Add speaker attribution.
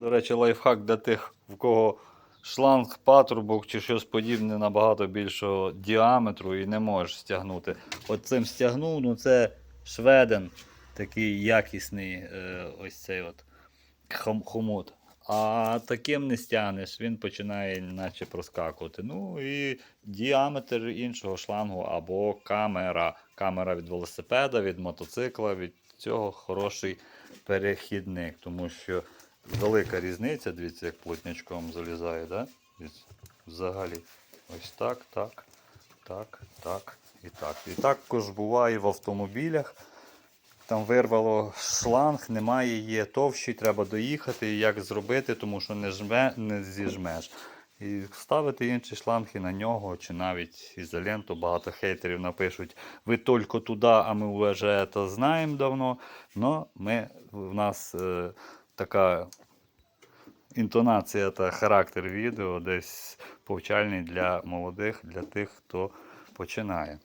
Speaker 1: До речі, лайфхак для тих, в кого шланг, патрубок чи щось подібне набагато більшого діаметру і не можеш стягнути. От цим стягнув, ну це шведен, такий якісний е, ось цей от хом- хомут. А таким не стягнеш, він починає наче проскакувати. Ну і діаметр іншого шлангу або камера. Камера від велосипеда, від мотоцикла, від цього хороший перехідник, тому що велика різниця, дивіться, як плотнячком залізає, да? Взагалі. Ось так, так, так, так і так. І також буває в автомобілях. Там вирвало шланг, немає, є товщий, треба доїхати. Як зробити, тому що не, жме, не зіжмеш. І ставити шланг і на нього, чи навіть ізоленту. Багато хейтерів напишуть, ви тільки туди, а ми вже це знаємо давно. Но ми, в нас е, така інтонація та характер відео десь повчальний для молодих, для тих, хто починає.